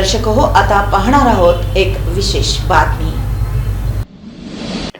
दर्शक हो आता पाहणार आहोत एक विशेष बातमी.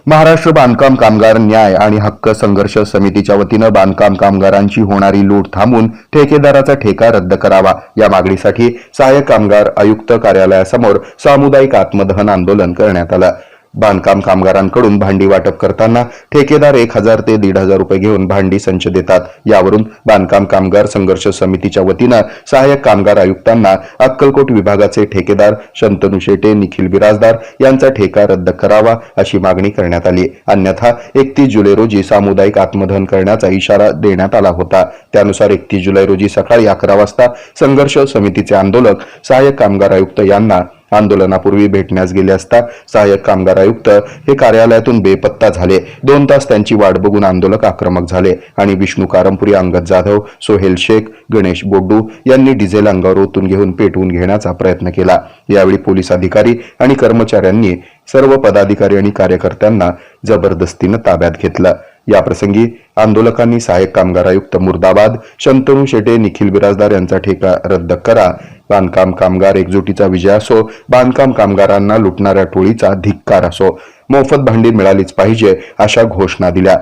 महाराष्ट्र बांधकाम कामगार न्याय आणि हक्क संघर्ष समितीच्या वतीनं बांधकाम कामगारांची होणारी लूट थांबून ठेकेदाराचा ठेका रद्द करावा. या मागणीसाठी सहाय्यक कामगार आयुक्त कार्यालयासमोर सामुदायिक आत्मदहन आंदोलन करण्यात आलं. बांधकाम कामगारांकडून भांडी वाटप करताना ठेकेदार एक हजार ते दीड हजार रुपये घेऊन भांडी संच देतात. यावरून बांधकाम कामगार संघर्ष समितीच्या वतीनं सहाय्यक कामगार आयुक्तांना अक्कलकोट विभागाचे ठेकेदार शंतनू शेटे निखिल बिराजदार यांचा ठेका रद्द करावा अशी मागणी करण्यात आली. अन्यथा एकतीस जुलै रोजी सामुदायिक आत्मदहन करण्याचा इशारा देण्यात आला होता. त्यानुसार एकतीस जुलै रोजी सकाळी अकरा वाजता संघर्ष समितीचे आंदोलक सहाय्यक कामगार आयुक्त यांना आंदोलनापूर्वी भेटण्यास गेले असता सहाय्यक कामगार आयुक्त हे कार्यालयातून बेपत्ता झाले. दोन तास त्यांची वाट बघून आंदोलक आक्रमक झाले आणि विष्णू कारंपुरी अंगद जाधव सोहेल शेख गणेश बोड्डू यांनी डिझेल अंगावर ओतून घेऊन पेटवून घेण्याचा प्रयत्न केला. यावेळी पोलीस अधिकारी आणि कर्मचाऱ्यांनी सर्व पदाधिकारी आणि कार्यकर्त्यांना जबरदस्तीनं ताब्यात घेतलं. याप्रसंगी आंदोलकांनी सहाय्यक कामगार आयुक्त मुर्दाबाद शंतनू शेटे निखिल बिराजदार यांचा ठेका रद्द करा बांधकाम कामगार एकजुटीचा विजय असो बांधकाम कामगारांना लुटणाऱ्या टोळीचा धिक्कार असो. मोफत भांडी मिळालीच पाहिजे अशा घोषणा दिल्या.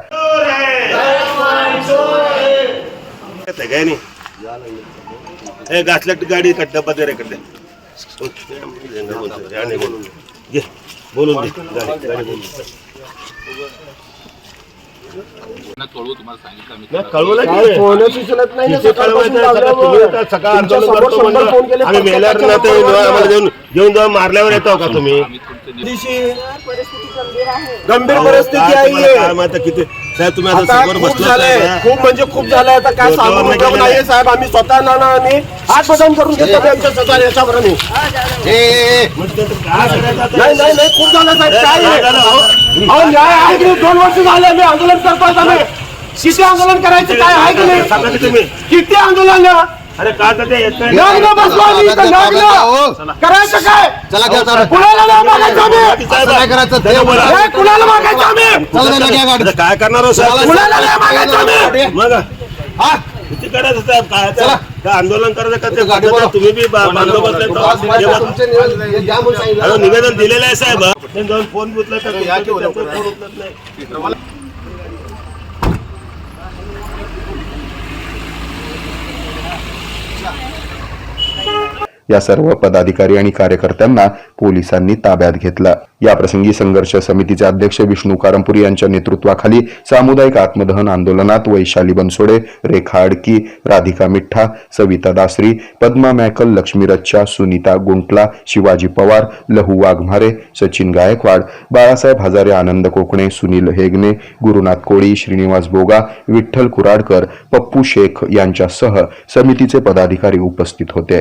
गाडी बोलून कळवू तुम्हाला सांगितलं कळवलं घेऊन जाऊन मारल्यावर येतो का तुम्ही? गंभीर परिस्थिती आहे. किती साहेब तुम्ही आता आता समोर खूप बसला झालंय. खूप म्हणजे खूप झालंय. आता काय डोक्यावर सांगू? नाही उपयोग नाहीये आहे. साहेब. आम्ही स्वतः नाना आणि हात बदन करून घेतो आमच्या स्वतः याच्यावर आम्ही. नाही नाही नाही. खूप झालं साहेब. काय आहे? अहो न्याय आहे की नाही? दोन वर्ष झाले मी आंदोलन करतोय आम्ही किती आंदोलन करायचं काय आहे की नाही? किती आंदोलन अरे का तर ते येत नाही? लग्न बसलो आम्ही इथं लग्न करायचं काय? चला घ्या चला कुणाला नाही मागायचं आम्ही? साहेब, काय करायचं. ते त्याला बोला. हे कुणाला मागायचं आम्ही? चला घ्या गाडी आता काय करणार हो साहेब? कुणाला नाही मागायचं आम्ही? मग? हा. किती करायचं साहेब काय चला. काय आंदोलन करायचं का ते. तुम्ही बी तुमचे निवेदन हे द्या म्हणून सांगितलं. अहो, निवेदन दिलेलं आहे साहेब. ते जाऊन फोन उचलत त्यांचा फोन उचलत नाही. या सर्व पदाधिकारी आणि कार्यकर्त्यांना पोलिसांनी ताब्यात घेतलं. याप्रसंगी संघर्ष समितीचे अध्यक्ष विष्णू कारंपुरी यांच्या नेतृत्वाखाली सामुदायिक आत्मदहन आंदोलनात वैशाली बनसोडे रेखा अडकी राधिका मिठ्ठा सविता दासरी पद्मा मॅकल लक्ष्मी रच्छा सुनीता गुंटला शिवाजी पवार लहू वाघमारे सचिन गायकवाड बाळासाहेब हजारे आनंद कोकणे सुनील हेगणे गुरुनाथ कोळी श्रीनिवास बोगा विठ्ठल कुराडकर पप्पू शेख यांच्यासह समितीचे पदाधिकारी उपस्थित होते.